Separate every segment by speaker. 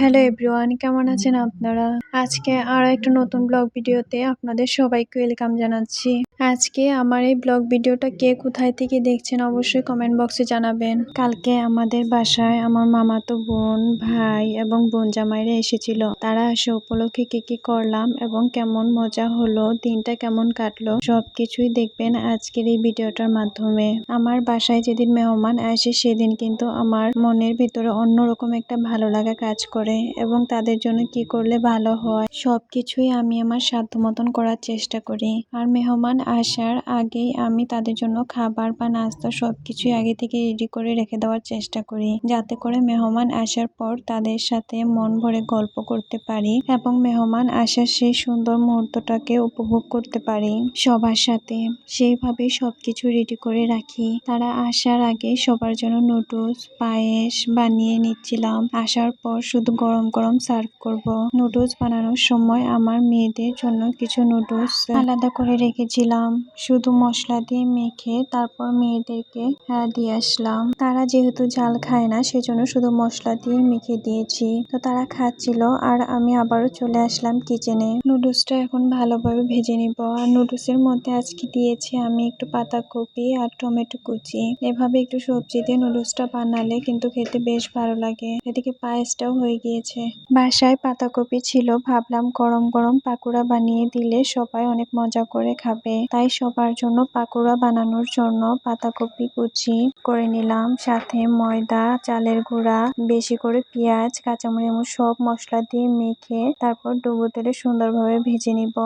Speaker 1: Hello everyone, কেমন আছেন আপনারা? আজকে আরও একটা নতুন ব্লগ ভিডিওতে আপনাদের সবাইকে ওয়েলকাম জানাচ্ছি। আজকে আমার এই ব্লগ ভিডিওটা কে কোথায় থেকে দেখছেন অবশ্যই কমেন্ট বক্সে জানাবেন। কালকে আমাদের বাসায় আমার মামাতো বোন, ভাই এবং বোন জামাইরা এসেছিল। তারা এসে উপলক্ষে কি কি করলাম এবং কেমন মজা হলো, দিনটা কেমন কাটলো, সবকিছুই দেখবেন আজকের এই ভিডিওটার মাধ্যমে। আমার বাসায় যেদিন মেহমান আসে সেদিন কিন্তু আমার মনের ভিতরে অন্যরকম একটা ভালো লাগা কাজ করে। এবং তাদের জন্য কি করলে ভালো হয়? সবকিছুই আমি আমার সাধ্য মতন করার চেষ্টা করি। আর মেহমান আসার আগেই আমি তাদের জন্য খাবার বা নাস্তা সবকিছুই আগে থেকে রেডি করে রেখে দেওয়ার চেষ্টা করি। যাতে করে মেহমান আসার পর তাদের সাথে মন ভরে গল্প করতে পারি এবং মেহমান আসার সেই সুন্দর মুহূর্তটাকে উপভোগ করতে পারি সবার সাথে। সেইভাবে সবকিছু রেডি করে রাখি। তারা আসার আগে সবার জন্য নুডলস পায়েস বানিয়ে নিচ্ছিলাম। আসার পর শুধু গরম গরম সার্ভ করব। নুডলস বানানোর সময় আমার মেয়েদের জন্য কিছু নুডলস আলাদা করে রেখেছিলাম। শুধু মশলা দিয়ে মেখে তারপর মেয়েদেরকে দিয়ে আসলাম। তারা যেহেতু জাল খায় না, সেজন্য শুধু মশলা দিয়ে মেখে দিয়েছি। তো তারা খাচ্ছিল আর আমি আবারও চলে আসলাম কিচেনে নুডলসটা এখন ভালোভাবে ভেজে নিব। আর নুডলসের মধ্যে আজকে দিয়েছি আমি একটু পাতাকপি আর টমেটো কুচি। এভাবে একটু সবজি দিয়ে নুডলসটা বানালে কিন্তু খেতে বেশ ভালো লাগে। এদিকে পায়েসটাও হয়ে গিয়েছে। বাসায় পাতাকপি ছিল, ভাবলাম গরম গরম পাকোড়া বানিয়ে দিলে সবাই অনেক মজা করে খাবে। তাই সবার জন্য পাকোড়া বানানোর জন্য পাতাকপি কুচি করে নিলাম। সাথে ময়দা, চালের গুঁড়া, বেশি করে পেঁয়াজ কাঁচামরিচ এবং সব মশলা দিয়ে মেখে তারপর ডুবো তেলে সুন্দরভাবে ভেজে নিব।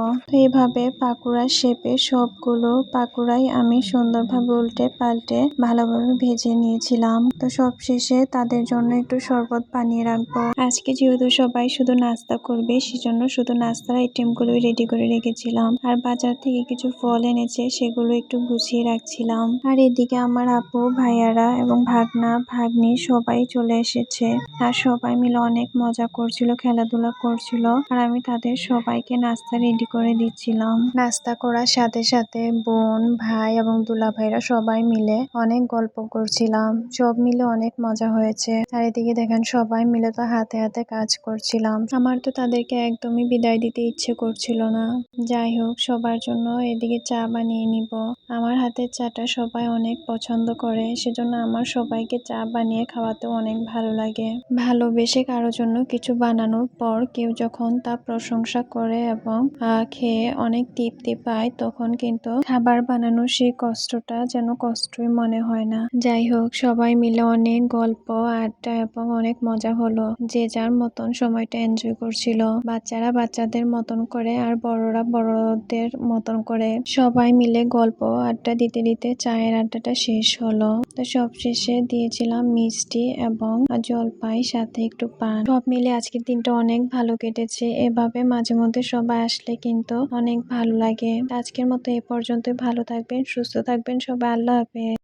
Speaker 1: এইভাবে পাকোড়ার শেপে সবগুলো পাকোড়াই আমি সুন্দরভাবে উল্টে পাল্টে ভালোভাবে ভেজে নিয়েছিলাম। তো সব শেষে তাদের জন্য একটু শরবত বানিয়ে রাখব। আজকে যেহেতু সবাই শুধু নাস্তা করবে, সেজন্য শুধু নাস্তার আইটেমগুলো রেডি করে রেখেছিলাম। আর বাজার থেকে কিছু ফল এনেছে, সেগুলো একটু গুছিয়ে রাখছিলাম। আর এদিকে আমার আপু, ভাইয়ারা এবং ভাগনা, ভাগ্নি সবাই চলে এসেছে। আর সবাই মিলে অনেক মজা করছিল, খেলাধুলা করছিল। আর আমি তাদের সবাইকে নাস্তা রেডি করে দিচ্ছিলাম। নাস্তা করার সাথে সাথে বোন, ভাই এবং দুলা ভাইরা সবাই মিলে অনেক গল্প করছিলাম। সব মিলে অনেক মজা হয়েছে। আর এদিকে দেখেন, সবাই মিলে তো হাতে হাতে হাতে কাজ করছিলাম। আমার তো তাদেরকে একদমই বিদায় দিতে ইচ্ছে করছিল না। যাই হোক, সবার জন্য এদিকে চা বানিয়ে নিব। আমার হাতের চাটা সবাই অনেক পছন্দ করে, সেজন্য আমার সবাইকে চা বানিয়ে খাওয়াতে অনেক ভালো লাগে। ভালোবেসে কারও জন্য কিছু বানানোর পর কেউ যখন তা প্রশংসা করে এবং খেয়ে অনেক তৃপ্তি পায়, তখন কিন্তু খাবার বানানোর সেই কষ্টটা যেন কষ্টই মনে হয় না। যাই হোক, সবাই মিলে অনেক গল্প, আড্ডা এবং অনেক মজা হলো। যার মতন সময়টা এনজয় করছিল। বাচ্চারা বাচ্চাদের মতন করে আর বড়রা বড়দের মতন করে সবাই মিলে গল্প আড্ডা দিতে দিতে চায়ের আড্ডাটা শেষ হলো। তো সব শেষে দিয়েছিলাম মিষ্টি এবং জলপাই, সাথে একটু পান। সব মিলে আজকের দিনটা অনেক ভালো কেটেছে। এভাবে মাঝে মধ্যে সবাই আসলে কিন্তু অনেক ভালো লাগে। আজকের মতো এ পর্যন্তই। ভালো থাকবেন, সুস্থ থাকবেন। সবাই আল্লাহ হাফেজ।